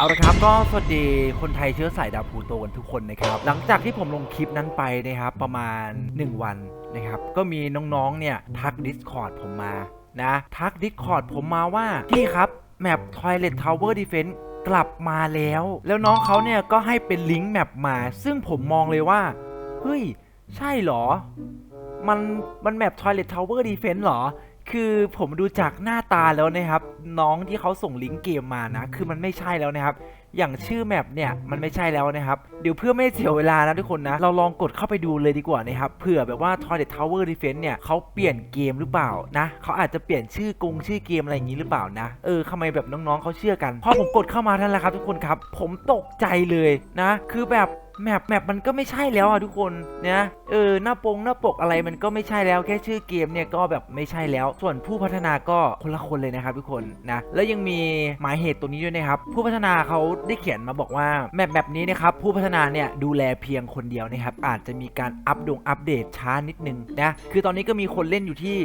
เอาละครับก็สวัสดีคนไทยเชื้อสายดาวพลูโตกันทุกคนนะครับ หลังจากที่ผมลงคลิปนั้นไปนะครับประมาณ 1 วันนะครับ ก็มีน้องๆเนี่ยทัก Discord ผมมานะทัก Discord ผมมาว่าพี่ครับแมป Toilet Tower Defense กลับมาแล้ว แล้วน้องเขาเนี่ยก็ให้เป็นลิงก์แมปมา ซึ่งผมมองเลยว่า เฮ้ย ใช่เหรอ มันมันแมป Toilet Tower Defense เหรอ คือผมดูจากหน้าตาแล้วนะครับ น้องที่เขาส่งลิงก์เกมมานะ คือมันไม่ใช่แล้วนะครับ อย่างชื่อแมปเนี่ยมันไม่ใช่แล้วนะครับ เดี๋ยวเพื่อไม่เสียเวลานะทุกคนนะ เราลองกดเข้าไปดูเลยดีกว่านะครับเผื่อแบบว่า Toilet Tower Defense เนี่ยเขาเปลี่ยนเกมหรือเปล่านะเขาอาจจะเปลี่ยนชื่อกงชื่อเกมอะไรอย่างนี้หรือเปล่านะเออทำไมแบบน้องๆเขาเชื่อกันพอผมกดเข้ามาท่านแหละครับ ทุกคนครับ ผมตกใจเลยนะ คือแบบ แมปแมปมันก็ไม่ใช่แล้วอะทุกคนนะเออหน้าปงหน้าปกอะไรมันก็ไม่ใช่แล้วแค่ชื่อเกมเนี่ยก็แบบไม่ใช่แล้ว ส่วนผู้พัฒนาก็คนละคนเลยนะครับทุกคนนะแล้วยังมีหมายเหตุตัวนี้ด้วยนะครับ ผู้พัฒนาเขาได้เขียนมาบอกว่าแมปแบบนี้นะครับผู้พัฒนาเนี่ยดูแลเพียงคนเดียวนะครับอาจจะมีการอัปดงอัปเดตช้านิดนึงนะคือตอนนี้ก็มีคนเล่นอยู่ที่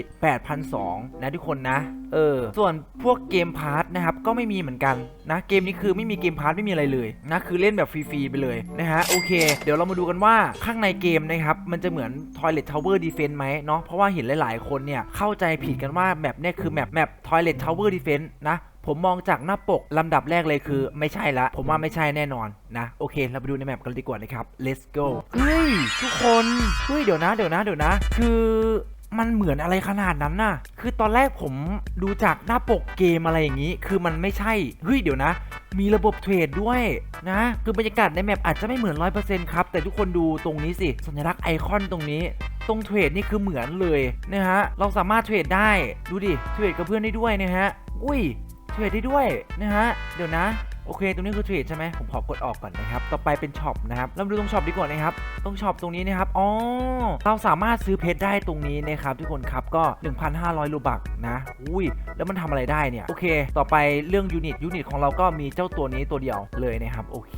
8,200นะทุกคนนะเออส่วนพวกเกมพาร์ทนะครับก็ไม่มีเหมือนกัน นะเกมนี้คือไม่มีเกมพาร์ทไม่มีอะไรเลยนะคือเล่นแบบฟรีๆไปเลยนะฮะโอเค เดี๋ยวเรามาดูกันว่าข้างในเกมนะครับมันจะเหมือน Toilet Tower Defense ไหมเนาะเพราะว่าเห็นหลายๆคนเนี่ยเข้าใจผิดกันว่าแมปเนี่ยคือแมปแมป Toilet Tower Defense นะผมมองจากหน้าปกลำดับแรกเลยคือไม่ใช่ละ ผมว่าไม่ใช่แน่นอนนะ โอเค เราไปดูในแมปกันดีกว่านะครับ let's go เฮ้ยทุกคนเฮ้ยเดี๋ยวนะเดี๋ยวนะเดี๋ยวนะ คือ มันเหมือนอะไรขนาดนั้นน่ะ คือตอนแรกผมดูจากหน้าปกเกมอะไรอย่างนี้ คือมันไม่ใช่ เฮ้ยเดี๋ยวนะ มีระบบเทรดด้วยนะ คือบรรยากาศในแมปอาจจะไม่เหมือน100%ครับ แต่ทุกคนดูตรงนี้สิ สัญลักษณ์ไอคอนตรงนี้ ตรงเทรดนี่คือเหมือนเลยนะฮะ เราสามารถเทรดได้ ดูดิ เทรดกับเพื่อนได้ด้วยนะฮะ อุ้ย เทรดได้ด้วยนะฮะ เดี๋ยวนะ โอเค ตรงนี้คือเทรดใช่ไหมผมขอกดออกก่อนนะครับ ต่อไปเป็นช็อปนะครับ เรามาดูตรงช็อปดีกว่านะครับ ตรงช็อปตรงนี้นะครับ อ๋อ เราสามารถซื้อเพชรได้ตรงนี้นะครับทุกคนครับ ก็ 1,500รูบักนะ อุ้ย แล้วมันทำอะไรได้เนี่ย โอเค ต่อไปเรื่องยูนิต ยูนิตของเราก็มีเจ้าตัวนี้ตัวเดียวเลยนะครับ โอเค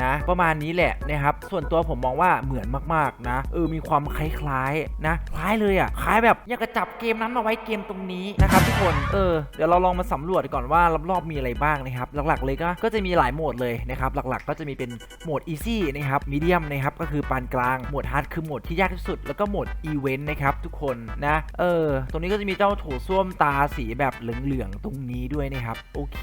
นะ ประมาณนี้แหละนะครับ ส่วนตัวผมมองว่าเหมือนมากๆนะ เออ มีความคล้ายๆนะ คล้ายเลยอะ คล้ายแบบอยากจะจับเกมนั้นมาไว้เกมตรงนี้นะครับทุกคน เออ เดี๋ยวเราลองมาสำรวจก่อนว่ารอบๆมีอะไรบ้างนะครับ หลักๆเลยก็ก็จะมีหลายโหมดเลยนะครับหลักๆ ก็จะมีเป็นโหมด easy นะครับ medium นะครับก็คือปานกลางโหมด hard คือโหมดที่ยากที่สุด แล้วก็โหมด event นะครับทุกคนนะเออตรงนี้ก็จะมีเจ้าโถส้วมตาสีแบบเหลืองๆตรงนี้ด้วยนะครับโอเค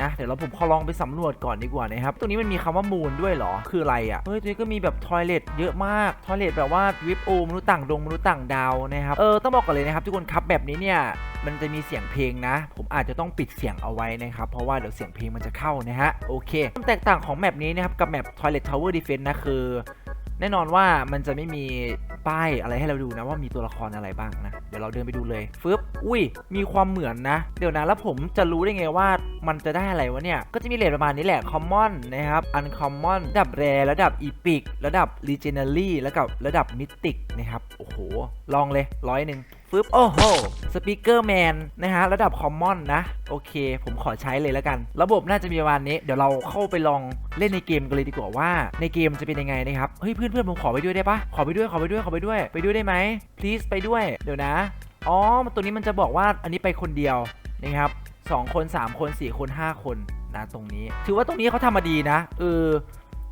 นะเดี๋ยวเราผมขอลองไปสำรวจก่อนดีกว่านะครับตรงนี้มันมีคำว่ามูนด้วยเหรอคืออะไรอะเฮ้ยตรงนี้ก็มีแบบทอยเลทเยอะมากทอยเลทแบบว่าวิปโอมนุษย์ต่างดงมนุษย์ต่างดาวนะครับเออต้องบอกก่อนเลยนะครับทุกคนครับแบบนี้เนี่ย มันจะมีเสียงเพลงนะ ผมอาจจะต้องปิดเสียงเอาไว้นะครับ เพราะว่าเดี๋ยวเสียงเพลงมันจะเข้านะฮะ โอเคความแตกต่างของแมปนี้นะครับกับแมป Toilet Tower Defense นะคือ แน่นอนว่ามันจะไม่มีป้ายอะไรให้เราดูนะว่ามีตัวละครอะไรบ้างนะ เดี๋ยวเราเดินไปดูเลยฟึบอุ้ย มีความเหมือนนะ เดี๋ยวนะแล้วผมจะรู้ได้ไงว่ามันจะได้อะไรวะเนี่ย ก็จะมีเลทประมาณนี้แหละ common นะครับ uncommon ระดับ rare ระดับ epic ระดับ legendary แล้วกับระดับ mythic นะครับโอ้โหลองเลยร้อยหนึ่ง ฟึบโอ้โห speaker man นนะฮะ ระดับ common นะ โอเค ผมขอใช้เลยแล้วกัน ระบบน่าจะมีประมาณนี้ เดี๋ยวเราเข้าไปลองเล่นในเกมกันเลยดีกว่าว่าในเกมจะเป็นยังไงนะครับ เฮ้ยเพื่อนเพื่อนๆผมขอไปด้วยได้ปะขอไปด้วยขอไปด้วยขอไปด้วย ไปด้วยได้ไหม please ไปด้วย เดี๋ยวนะ อ๋อตัวนี้มันจะบอกว่าอันนี้ไปคนเดียวนะครับสองคน 3 คน 4 คน 5 คนนะตรงนี้ ถือว่าตรงนี้เขาทำมาดีนะเออ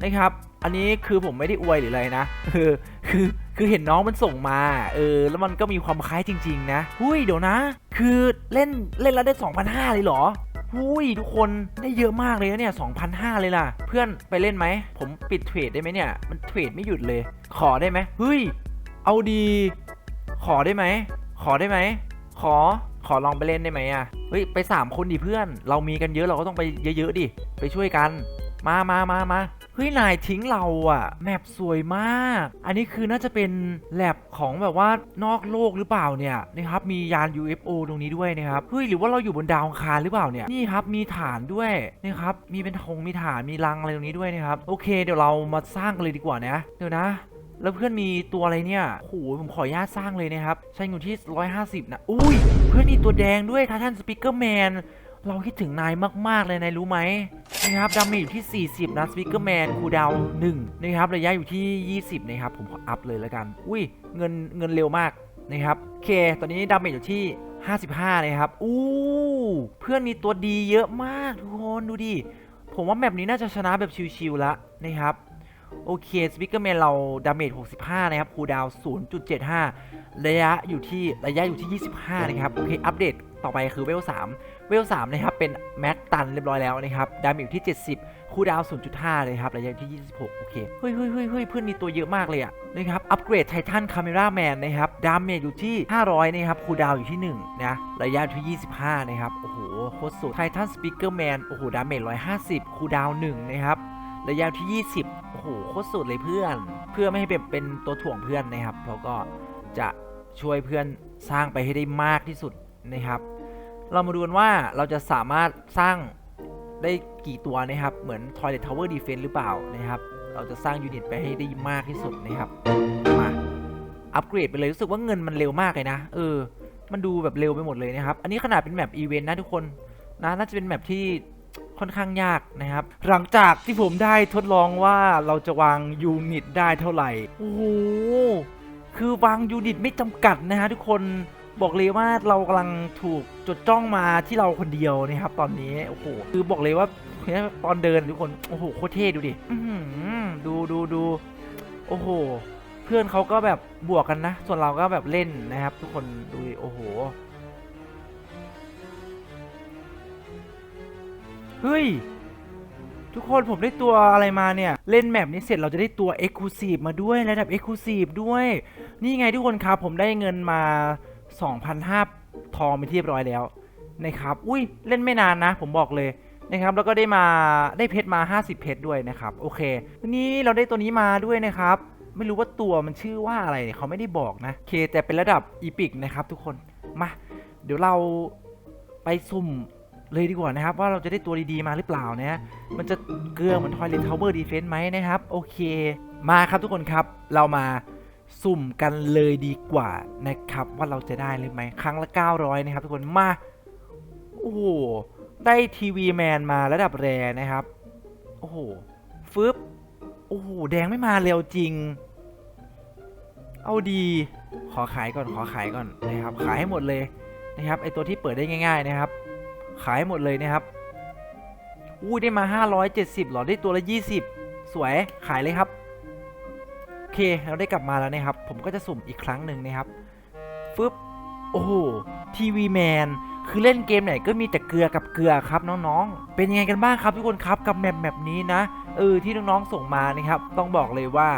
นะครับ อันนี้คือผมไม่ได้อวยหรืออะไรนะเออคือ คือเห็นน้องมันส่งมาเออแล้วมันก็มีความคล้ายจริง ๆ นะหุ้ยเดี๋ยวนะ คือเล่นเล่นแล้วได้2,500เลยเหรอหุ้ยทุกคนได้เยอะมากเลยนะเนี่ย2,500 เลยล่ะ เพื่อนไปเล่นไหม ผมปิดเทรดได้ไหมเนี่ย มันเทรดไม่หยุดเลย ขอได้ไหมเฮ้ย เอาดี ขอได้ไหม ขอได้ไหม ขอ ขอลองไปเล่นได้ไหมอะ เฮ้ย ไป 3 คนดิเพื่อน เรามีกันเยอะเราก็ต้องไปเยอะๆดิ ไปช่วยกัน มามามามา เฮ้ยนายทิ้งเราอะแมปสวยมาก อันนี้คือน่าจะเป็นแลบของแบบว่านอกโลกหรือเปล่าเนี่ยนะครับมียาน UFO ตรงนี้ด้วยนะครับเฮ้ยหรือว่าเราอยู่บนดาวอังคารหรือเปล่าเนี่ยนี่ครับมีฐานด้วยนะครับมีเป็นธงมีฐานมีรังอะไรตรงนี้ด้วยนะครับโอเค เดี๋ยวเรามาสร้างกันเลยดีกว่านะเดี๋ยวนะแล้วเพื่อนมีตัวอะไรเนี่ยโอ้โหผมขออนุญาตสร้างเลยนะครับ ใช้อยู่ที่ 150 นะ อุ้ย เพื่อนมีตัวแดงด้วยทาท่านสปิเกอร์แมน เราคิดถึงนายมาก ๆ เลยนายรู้ไหมนะครับดาเมจอยู่ที่ 40 นะสปิเกอร์แมนคูดาว1นะครับระยะอยู่ที่ 20 นะครับ ผมขออัพเลยแล้วกัน อุ้ยเงินเงินเร็วมากนะครับโอเค ตอนนี้ดาเมจอยู่ที่ 55 นะครับ อู้เพื่อนมีตัวดีเยอะมากทุกคนดูดิผมว่าแมปนี้น่าจะชนะแบบชิวๆแล้วนะครับ โอเคสปิเกอร์แมนเราดาเมจ 65 นะครับคูดาวน์0.75 ระยะอยู่ที่ระยะอยู่ที่ 25 นะครับ โอเค อัปเดตต่อไปคือเวล 3 เวล 3 นะครับ เป็นแม็กตันเรียบร้อยแล้วนะครับ ดาเมจอยู่ที่ 70 คูดาวน์0.5 เลยครับ ระยะอยู่ที่ 26 โอเค เฮ้ยเฮ้ยเฮ้ยเฮ้ยเพื่อนมีตัวเยอะมากเลยอะนะครับ อัปเกรดไททันคาเมราแมนนะครับ ดาเมจอยู่ที่ 500 นะครับ คูดาวอยู่ที่ 1 นะ ระยะอยู่ที่ 25 นะครับ โอ้โห โคตรสุดไททันสปิเกอร์แมน โอ้โห ดาเมจ 150 คูดาว 1 นะครับ ระยะที่ 20 โอ้โหโคตรสุดเลยเพื่อน เพื่อไม่ให้เป็นเป็นตัวถ่วงเพื่อนนะครับเราก็จะช่วยเพื่อนสร้างไปให้ได้มากที่สุดนะครับ เรามาดูกันว่าเราจะสามารถสร้างได้กี่ตัวนะครับ เหมือน Toilet Tower Defense หรือเปล่านะครับ เราจะสร้างยูนิตไปให้ได้มากที่สุดนะครับ มาอัปเกรดไปเลยรู้สึกว่าเงินมันเร็วมากเลยนะ เออ มันดูแบบเร็วไปหมดเลยนะครับ อันนี้ขนาดเป็นแมปอีเวนต์นะทุกคนนะน่าจะเป็นแมปที่ ค่อนข้างยากนะครับ หลังจากที่ผมได้ทดลองว่าเราจะวางยูนิตได้เท่าไหร่ โอ้โห คือวางยูนิตไม่จำกัดนะฮะทุกคนบอกเลยว่าเรากำลังถูกจดจ้องมาที่เราคนเดียวนะครับ ตอนนี้โอ้โหคือบอกเลยว่าตอนเดินทุกคนโอ้โหโคตรเท่ดูดิดูดูดูโอ้โห เพื่อนเขาก็แบบบวกกันนะ ส่วนเราก็แบบเล่นนะครับ ทุกคนดูโอ้โห เฮ้ย ทุกคนผมได้ตัวอะไรมาเนี่ย เล่นแมปนี้เสร็จเราจะได้ตัว Exclusive มาด้วยระดับ Exclusive ด้วย นี่ไงทุกคนครับ ผมได้เงินมา 2,500ทองไปที่เรียบร้อยแล้วนะครับ อุ้ยเล่นไม่นานนะ ผมบอกเลยนะครับแล้วก็ได้มาได้เพชรมา 50 เพชรด้วยนะครับโอเควันนี้เราได้ตัวนี้มาด้วยนะครับ ไม่รู้ว่าตัวมันชื่อว่าอะไรเนี่ยเขาไม่ได้บอกนะเคแต่เป็นระดับอีพิกนะครับทุกคนมา เดี๋ยวเราไปสุ่ม เลยดีกว่านะครับ ว่าเราจะได้ตัวดีๆมาหรือเปล่านะมันจะเกลือเหมือน Toilet Tower Defense ไหมนะครับ โอเค มาครับทุกคนครับ เรามาสุ่มกันเลยดีกว่านะครับ ว่าเราจะได้เลยไหมครั้งละ 900 นะครับ ทุกคนมา โอ้โห ได้ทีวีแมนมาระดับแรนะครับ โอ้โหฟึบโอ้โห แดงไม่มาเร็วจริง เอาดี ขอขายก่อนขอขายก่อนนะครับ ขายให้หมดเลยนะครับไอตัวที่เปิดได้ง่าย ๆ นะครับ ขายให้หมดเลยนะครับอู้ได้มา 570หรอได้ตัวละ 20 สวยขายเลยครับโอเคเราได้กลับมาแล้วนะครับ ผมก็จะสุ่มอีกครั้งหนึ่งนะครับฟึบโอ้โหทีวีแมนคือเล่นเกมไหนก็มีแต่เกลือกับเกลือครับน้องๆ เป็นยังไงกันบ้างครับทุกคนครับกับแมปแมปนี้นะเออที่น้องๆส่งมานะครับ ต้องบอกเลยว่า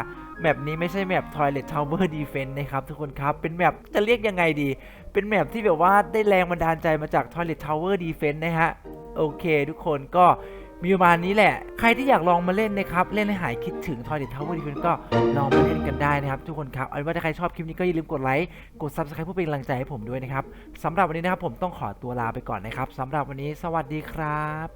แมปนี้ไม่ใช่แมป Toilet Tower Defense นะครับทุกคนครับ เป็นแมปจะเรียกยังไงดี เป็นแมปที่แบบว่าได้แรงบันดาลใจมาจาก Toilet Tower Defense นะฮะ โอเคทุกคนก็มีประมาณนี้แหละ ใครที่อยากลองมาเล่นนะครับ เล่นให้หายคิดถึง Toilet Tower Defense ก็ลองมาเล่นกันได้นะครับ ทุกคนครับ เอาเป็นว่าถ้าใครชอบคลิปนี้ก็อย่าลืมกดไลค์ กด Subscribe เพื่อเป็นกำลังใจให้ผมด้วยนะครับสำหรับวันนี้นะครับผมต้องขอตัวลาไปก่อนนะครับสำหรับวันนี้ สวัสดีครับ